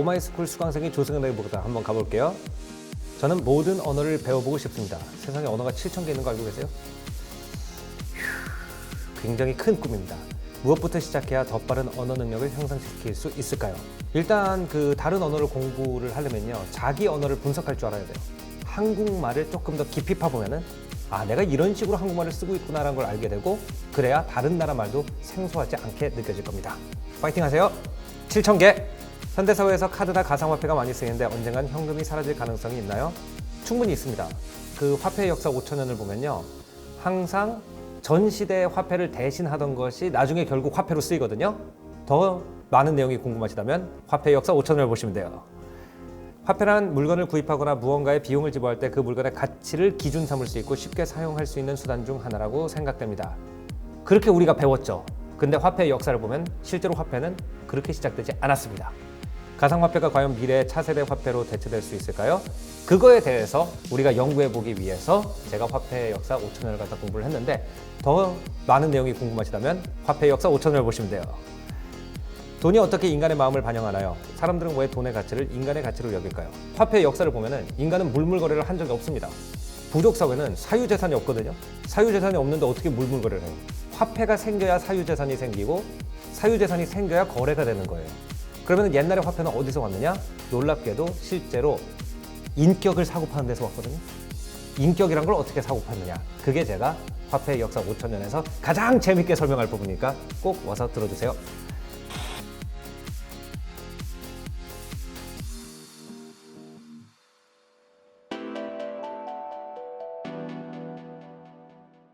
오마이스쿨 수강생이 조승현에게보다 한번 가볼게요. 저는 모든 언어를 배워보고 싶습니다. 세상에 언어가 7천 개 있는 거 알고 계세요? 휴, 굉장히 큰 꿈입니다. 무엇부터 시작해야 더 빠른 언어 능력을 향상시킬 수 있을까요? 일단 그 다른 언어를 공부를 하려면요. 자기 언어를 분석할 줄 알아야 돼요. 한국말을 조금 더 깊이 파보면은 아, 내가 이런 식으로 한국말을 쓰고 있구나라는 걸 알게 되고 그래야 다른 나라 말도 생소하지 않게 느껴질 겁니다. 파이팅 하세요. 7천 개. 현대사회에서 카드나 가상화폐가 많이 쓰이는데 언젠간 현금이 사라질 가능성이 있나요? 충분히 있습니다. 그 화폐의 역사 5천 년을 보면요. 항상 전 시대의 화폐를 대신하던 것이 나중에 결국 화폐로 쓰이거든요. 더 많은 내용이 궁금하시다면 화폐의 역사 5천 년을 보시면 돼요. 화폐란 물건을 구입하거나 무언가의 비용을 지불할 때 그 물건의 가치를 기준 삼을 수 있고 쉽게 사용할 수 있는 수단 중 하나라고 생각됩니다. 그렇게 우리가 배웠죠. 근데 화폐의 역사를 보면 실제로 화폐는 그렇게 시작되지 않았습니다. 가상화폐가 과연 미래의 차세대 화폐로 대체될 수 있을까요? 그거에 대해서 우리가 연구해 보기 위해서 제가 화폐의 역사 5천년을 갖다 공부를 했는데 더 많은 내용이 궁금하시다면 화폐의 역사 5천년을 보시면 돼요. 돈이 어떻게 인간의 마음을 반영하나요? 사람들은 왜 돈의 가치를 인간의 가치로 여길까요? 화폐의 역사를 보면은 인간은 물물거래를 한 적이 없습니다. 부족 사회는 사유 재산이 없거든요. 사유 재산이 없는데 어떻게 물물거래를 해요? 화폐가 생겨야 사유 재산이 생기고 사유 재산이 생겨야 거래가 되는 거예요. 그러면 옛날에 화폐는 어디서 왔느냐? 놀랍게도 실제로 인격을 사고 파는 데서 왔거든요. 인격이란 걸 어떻게 사고 파느냐? 그게 제가 화폐의 역사 5천 년에서 가장 재밌게 설명할 부분이니까 꼭 와서 들어주세요.